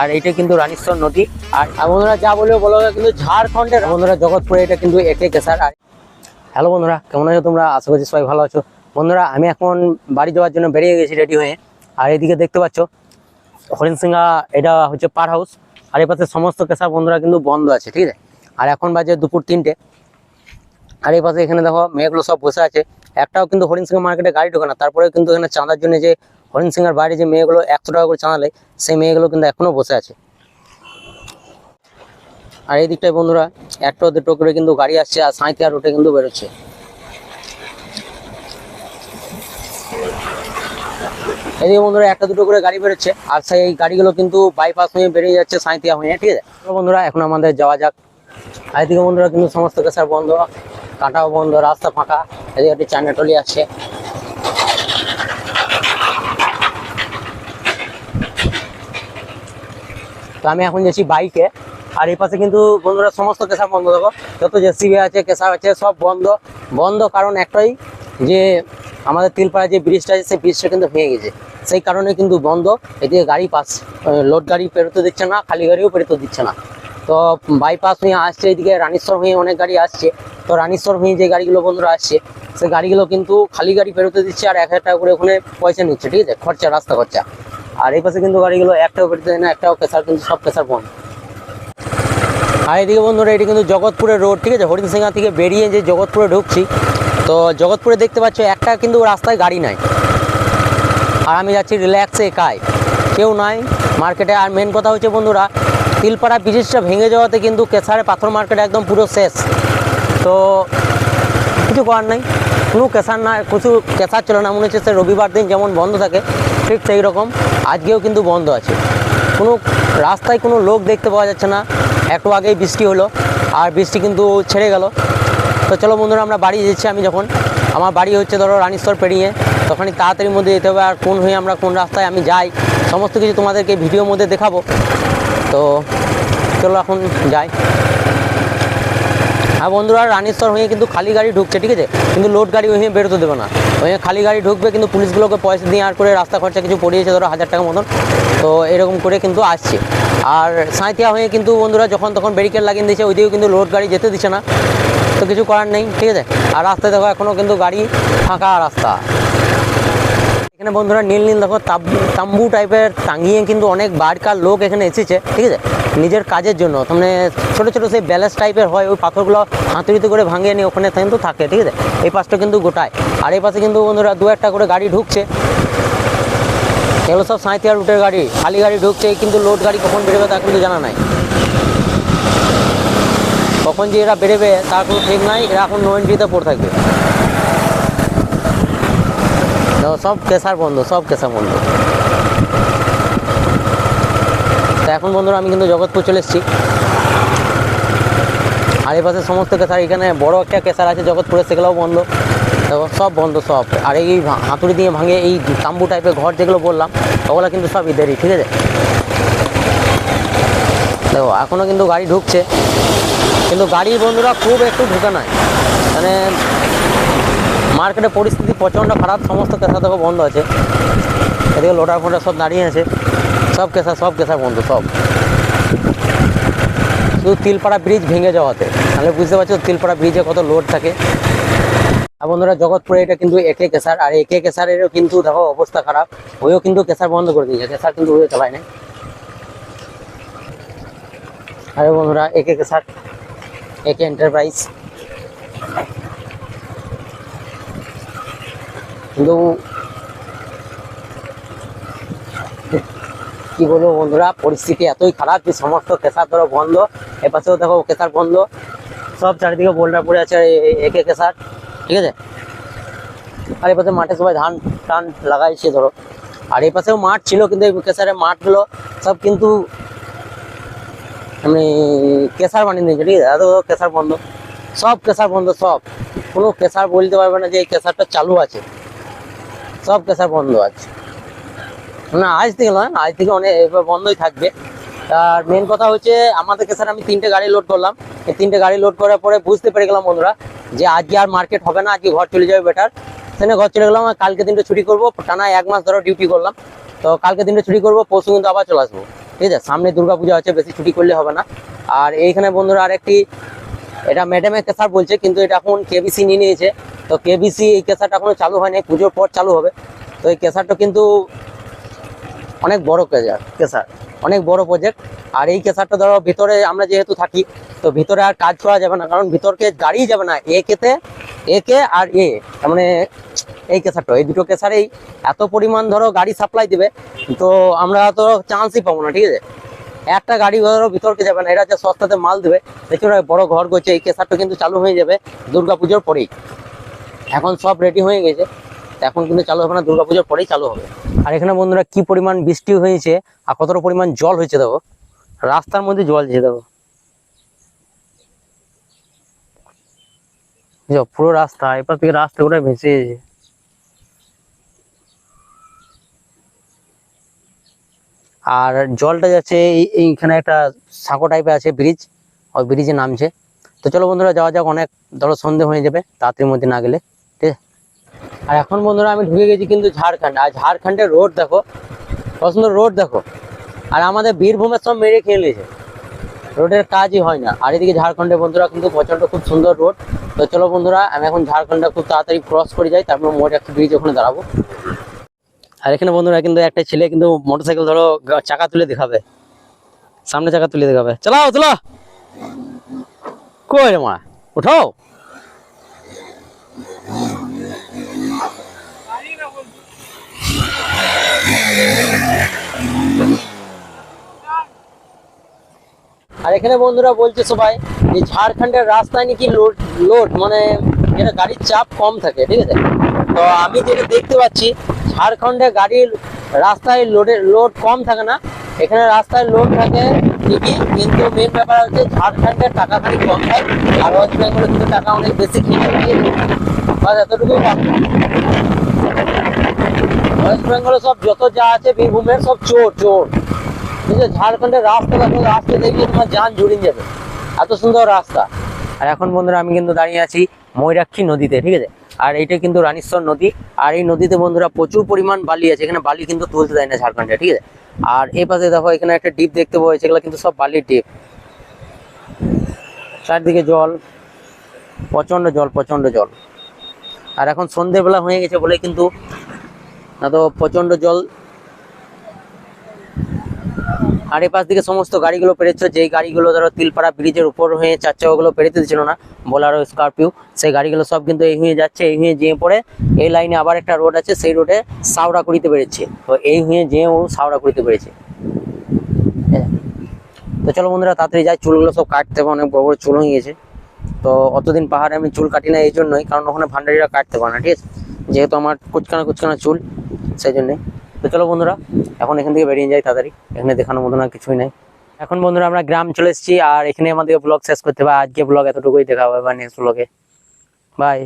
আর এটা কিন্তু রানীশ্বর নদী। আর বন্ধুরা, যা বলবে বলো কিন্তু ঝাড়খণ্ডের বন্ধুরা, জগৎপুরে এটা কিন্তু একে কেসার আর হ্যালো বন্ধুরা, কেমন আছো তোমরা? আশা করছি সবাই ভালো আছো। বন্ধুরা, আমি এখন বাড়ি যাওয়ার জন্য বেরিয়ে গেছি রেডি হয়ে। আর এদিকে দেখতে পাচ্ছ, হরিণসিংহা, এটা হচ্ছে পার হাউস। আর এই পাশে সমস্ত কেসার বন্ধুরা কিন্তু বন্ধ আছে, ঠিক আছে? আর এখন বাজে দুপুর তিনটে। আর এই পাশে এখানে দেখো মেয়েগুলো সব বসে আছে। একটাও কিন্তু হরিণসিংহা মার্কেটে গাড়ি ঢোকে না। তারপরে কিন্তু এখানে চাঁদার জন্য যে হরিণসিংহার বাইরে যে মেয়েগুলো একশো টাকা করে চাঁদালে সেই মেয়েগুলো কিন্তু এখনও বসে আছে। আর এই দিকটায় বন্ধুরা, একটা দুটো করে কিন্তু গাড়ি আসছে আর সাঁইতিয়া রোডে কিন্তু বেরোচ্ছে। এদিকে বন্ধুরা, একটা দুটো করে গাড়ি বেরোচ্ছে, আর সেই গাড়িগুলো কিন্তু বাইপাস হয়ে বেরিয়ে যাচ্ছে সাঁইতিয়া হয়ে, ঠিক আছে? বন্ধুরা, এখন আমাদের যাওয়া যাক। আর এদিকে বন্ধুরা কিন্তু সমস্ত কেসার বন্ধ, কাঁটাও বন্ধ, রাস্তা ফাঁকা এদিকে একটি চান্না টলি তো আমি এখন যাচ্ছি বাইকে। আর এই পাশে কিন্তু বন্ধুরা সমস্ত কেসা বন্ধ, দেখো। যত জেসিবি আছে কেসা আছে, সব বন্ধ। বন্ধ কারণ একটাই যে আমাদের তিলপাড়া যে ব্রিজটা আছে, সেই ব্রিজটা কিন্তু ভেঙে গেছে। সেই কারণে কিন্তু বন্ধ। এদিকে গাড়ি পাস লোড গাড়ি পেরোতে দিচ্ছে না, খালি গাড়িও পেরোতে দিচ্ছে না। তো বাইপাস হয়ে আসছে এদিকে রানীশ্বর হয়ে অনেক গাড়ি আসছে। তো রানীশ্বর হয়ে যে গাড়িগুলো বন্ধুরা আসছে, সেই গাড়িগুলো কিন্তু খালি গাড়ি পেরোতে দিচ্ছে আর এক হাজার টাকা করে ওখানে পয়সা নিচ্ছে, ঠিক আছে? খরচা, রাস্তা খরচা। আর এই পাশে কিন্তু গাড়িগুলো একটাও পেরোতে দেয় না, একটাও কেসার কিন্তু সব কেসার বন্ধ। আর এদিকে বন্ধুরা, এটি কিন্তু জগৎপুরের রোড ঠিক আছে? হরিণসিংহা থেকে বেরিয়ে যে জগৎপুরে ঢুকছি, তো জগৎপুরে দেখতে পাচ্ছ একটা কিন্তু রাস্তায় গাড়ি নাই। আর আমি যাচ্ছি রিল্যাক্সে একাই কেউ নাই মার্কেটে আর মেন কথা হচ্ছে বন্ধুরা, তিলপাড়া ব্রিজটা ভেঙে যাওয়াতে কিন্তু কেসারে পাথর মার্কেট একদম পুরো শেষ। তো কিছু করার নাই, কোনো কেসার না, কিছু কেসার ছিল না। মনে হচ্ছে রবিবার দিন যেমন বন্ধ থাকে, ঠিক সেই রকম। আজকেও কিন্তু বন্ধ আছে। কোনো রাস্তায় কোনো লোক দেখতে পাওয়া যাচ্ছে না। একটু আগেই বৃষ্টি হলো, আর বৃষ্টি কিন্তু ছেড়ে গেল। তো চলো বন্ধুরা, আমরা বাড়ি যাচ্ছি আমি যখন। আমার বাড়ি হচ্ছে ধরো রানীশ্বর পেরিয়ে। তখনই তাড়াতাড়ির মধ্যে যেতে হবে, আর কোন হয়ে আমরা কোন রাস্তায় আমি যাই। সমস্ত কিছু তোমাদেরকে ভিডিওর মধ্যে দেখাবো। তো চলো এখন যাই। হ্যাঁ বন্ধুরা রানীশ্বর হয়ে কিন্তু খালি গাড়ি ঢুকছে, ঠিক আছে? কিন্তু লোড গাড়ি ওই বেরোতে দেবে না। ওই খালি গাড়ি ঢুকবে, কিন্তু পুলিশগুলোকে পয়সা দিয়ে আর করে রাস্তা খরচা কিছু পড়িয়েছে, ধরো হাজার টাকা মতন। তো এরকম করে কিন্তু আসছে। আর সাঁইতিয়া হয়ে কিন্তু বন্ধুরা, যখন তখন ব্যারিকেড লাগিয়ে দিয়েছে, ওইদিকেও কিন্তু লোড গাড়ি যেতে দিচ্ছে না। তো কিছু করার নেই, ঠিক আছে? আর রাস্তায় দেখো এখনও কিন্তু গাড়ি ফাঁকা রাস্তা। এখানে বন্ধুরা নীল নীল দেখো তাম্বু টাইপের টাঙিয়ে কিন্তু অনেক বাড়কার লোক এখানে এসেছে, ঠিক আছে? নিজের কাজের জন্য মানে ছোটো ছোটো সেই ব্যালেন্স টাইপের হয়, ওই পাথরগুলো হাতুড়িতে করে ভাঙিয়ে নিয়ে ওখানে কিন্তু থাকে, ঠিক আছে? এই পাশটা কিন্তু গোটায়। আর এই পাশে কিন্তু বন্ধুরা দু একটা করে গাড়ি ঢুকছে। এগুলো সব সাঁইতিয়া রুটের গাড়ি, খালি গাড়ি ঢুকছে, কিন্তু লোড গাড়ি কখন বেরোবে তা কিন্তু জানা নাই। কখন যে এরা বেরোবে তার কোনো ঠিক নাই, এরা এখন নো এন্ট্রিতে পড়ে থাকবে। সব কেসার বন্ধ, সব কেসার বন্ধ। তো এখন বন্ধুরা, আমি কিন্তু জগৎপুর চলে এসেছি। আর এই পাশে সমস্ত কেসার, এখানে বড় একটা কেসার আছে জগৎপুরে, সেগুলোও বন্ধ। সব বন্ধ সব। আর এই হাতুড়ি দিয়ে ভাঙে এই তাম্বু টাইপের ঘর যেগুলো বললাম, ওগুলো কিন্তু সব ইদেরই, ঠিক আছে? দেখো এখনও কিন্তু গাড়ি ঢুকছে। কিন্তু গাড়ির বন্ধুরা খুব একটু ঢুকে নাই। মানে মার্কেটের পরিস্থিতি প্রচণ্ড খারাপ, সমস্ত কেসা দেখো বন্ধ আছে। এদিকে লোটার ফোটার সব দাঁড়িয়ে আছে। সব কেসা সব কেসা বন্ধ, সব। শুধু তিলপাড়া ব্রিজ ভেঙে যাওয়াতে। তাহলে বুঝতে পারছ তিলপাড়া ব্রিজে কত লোড থাকে। আর বন্ধুরা, জগৎপুরে এটা কিন্তু একে কেসার আর একে কেসারেরও কিন্তু দেখো অবস্থা খারাপ। ওইও কিন্তু কেসার বন্ধ করে দিয়েছে। কেসার কিন্তু ওইও চালায় না আরে বন্ধুরা, একে কেসার একে এন্টারপ্রাইজ কিন্তু কি বলব বন্ধুরা, পরিস্থিতি এতই খারাপ যে সমস্ত কেসার ধরো বন্ধ, এপাশেও দেখো কেসার বন্ধ, সব চারিদিকে বোল্ডার পড়ে আছে একে কেসার, ঠিক আছে? আর এপাশে মাঠে সবাই ধান টান লাগাইছে ধরো। আর এপাশেও মাঠ ছিল কিন্তু এই মাঠগুলো সব কিন্তু মানে কেসার বানিয়ে দিয়েছে ঠিক আছে? এত কেসার বন্ধ, সব কেসার বন্ধ, সব। কোনো কেসার বলতে পারবে না যে এই কেসারটা চালু আছে। সব কেসার বন্ধ আছে। না, আজ থেকে নয়, আজ থেকে অনেক বন্ধই থাকবে। আর মেন কথা হচ্ছে, আমাদের কেসার আমি তিনটে গাড়ি লোড করলাম। এই তিনটে গাড়ি লোড করার পরে বুঝতে পেরে গেলাম বন্ধুরা যে আজকে আর মার্কেট হবে না, আজকে ঘর চলে যাবে বেটার সেখানে ঘর চলে গেলাম কালকে দিনটা ছুটি করব টানা এক মাস ধরো ডিউটি করলাম। তো কালকে দিনটা ছুটি করব, পরশু কিন্তু আবার চলে আসব। ঠিক আছে, সামনে দুর্গাপূজা আছে, বেশি ছুটি করলে হবে না। আর এইখানে বন্ধুরা আরেকটি এটা ম্যাডামের কেসার বলছে, কিন্তু এটা এখন কেবিসি নিয়ে নিয়েছে। তো কেবিসি এই কেসারটা এখনও চালু হয়নি, পুজোর পর চালু হবে। তো এই কেসারটা কিন্তু অনেক বড় কেসার কেসার অনেক বড় প্রজেক্ট আর এই কেসারটা ধরো ভিতরে আমরা যেহেতু থাকি, তো ভিতরে আর কাজ করা যাবে না, কারণ ভিতরকে গাড়ি যাবে না, এ কেতে এ কে আর এ। তার মানে এই কেসারটা এই দুটো কেসারেই এত পরিমাণ ধরো গাড়ি সাপ্লাই দিবে, তো আমরা তো চান্সই পাবো না, ঠিক আছে? একটা গাড়ি ধরো ভিতরকে যাবে না, এটা হচ্ছে সস্তাতে মাল দেবে। ওরা বড় ঘর করছে, এই কেসারটা কিন্তু চালু হয়ে যাবে দুর্গাপুজোর পরেই। এখন সব রেডি হয়ে গেছে, এখন কিন্তু চালু হবে না, দুর্গাপুজোর পরেই চালু হবে। আর এখানে বন্ধুরা কি পরিমাণ বৃষ্টি হয়েছে আর কতটা পরিমাণ জল হয়েছে দেখো। রাস্তার মধ্যে জল দিয়ে যে পুরো রাস্তা, এপার থেকে রাস্তা গোটা ভেসে গেছে। আর জলটা যাচ্ছে এই- এইখানে একটা সাঁকো টাইপের আছে ব্রিজ ওই ব্রিজে নামছে। তো চলো বন্ধুরা, যাওয়া যাক, অনেক ধরো সন্ধে হয়ে যাবে, তাড়াতাড়ির মধ্যে না গেলে, ঠিক আছে? আর এখন বন্ধুরা, আমি ঢুকে গেছি কিন্তু ঝাড়খণ্ড। আর ঝাড়খণ্ডের রোড দেখো, কত সুন্দর রোড দেখো। আর আমাদের বীরভূমের সব মেরে খেয়ে নিয়েছে। রোডের কাজই হয় না। আর এদিকে ঝাড়খণ্ডের বন্ধুরা কিন্তু প্রচণ্ড খুব সুন্দর রোড। তো চলো বন্ধুরা, আমি এখন ঝাড়খণ্ডটা খুব তাড়াতাড়ি ক্রস করে যাই, তারপর মোট একটা ব্রিজ ওখানে দাঁড়াবো। আর এখানে বন্ধুরা কিন্তু একটা ছেলে কিন্তু মোটরসাইকেল ধরো চাকা তুলে দেখাবে। সামনে চাকা তুলে দেখাবে। চালাও চলো কই রে মা? উঠাও। আর এখানে বন্ধুরা বলছে সবাই যে ঝাড়খণ্ডের রাস্তায় নাকি লোড লোড মানে যেটা গাড়ির চাপ কম থাকে, ঠিক আছে? তো আমি যেটা দেখতে পাচ্ছি ঝাড়খণ্ডে গাড়ির রাস্তায় লোডের লোড কম থাকে না। এখানে রাস্তায় লোড থাকে ঠিকই, কিন্তু মেন ব্যাপার হচ্ছে ঝাড়খণ্ডের টাকা খালি কম হয়। আর ওয়েস্ট বেঙ্গলের কিন্তু টাকা অনেক বেশি খেয়ে বাস এতটুকুই ওয়েস্ট বেঙ্গলে সব যত যা আছে, বীরভূমের সব চোর চোর। যে ঝাড়খণ্ডের রাস্তা দেখো রাস্তা দেখলে তোমার যান জুড়িয়ে যাবে। এত সুন্দর রাস্তা। আর এখন বন্ধুরা, আমি কিন্তু দাঁড়িয়ে আছি ময়ূরাক্ষী নদীতে, ঠিক আছে? আর এইটা কিন্তু রানীশ্বর নদী। আর এই নদীতে বন্ধুরা প্রচুর পরিমাণ বালি আছে। এখানে বালি কিন্তু তুলতে দেয় না ঝাড়খণ্ডে, ঠিক আছে? আর এই পাশে দেখো, এখানে একটা ডিপ দেখতে পাওয়া এগুলো কিন্তু সব বালির ডিপ। চারদিকে জল, প্রচণ্ড জল প্রচণ্ড জল। আর এখন সন্ধেবেলা হয়ে গেছে বলে কিন্তু, না তো প্রচণ্ড জল আর এই পাশ দিকে সমস্ত গাড়িগুলো পেরেছে যেই গাড়িগুলো ধরো তিলপাড়া ব্রিজের উপর হয়ে চার চাকাগুলো পেরেতে দিচ্ছিল না বোলারো স্করপিও সেই গাড়িগুলো সব কিন্তু এই হয়ে যাচ্ছে, এই হয়ে যেয়ে পড়ে এই লাইনে আবার একটা রোড আছে, সেই রোডে সাউড়াকুড়িতে বেড়েছে। তো এই হয়ে যেয়ে ও সাউড়াকুড়িতে বেড়েছে। তো চলো বন্ধুরা, তাড়াতাড়ি যাই, চুলগুলো সব কাটতে হবে, অনেক বড় বড় চুল হয়ে গেছে। তো অতদিন পাহাড়ে আমি চুল কাটি না, এই জন্যই, কারণ ওখানে ভান্ডারিরা কাটতে পারে না, ঠিক আছে? যেহেতু আমার কুচকানা কুচকানা চুল, সেই জন্যই তো চলো বন্ধুরা, এখন এখান থেকে বেরিয়ে যাই তাড়াতাড়ি। এখানে দেখানোর মতো না কিছুই নাই। এখন বন্ধুরা আমরা গ্রাম চলে এসেছি, আর এখানে আমাদের ব্লগ শেষ করতে হবে। আজকে ব্লগ এতটুকুই দেখা হবে বা নেক্সট ব্লগে বাই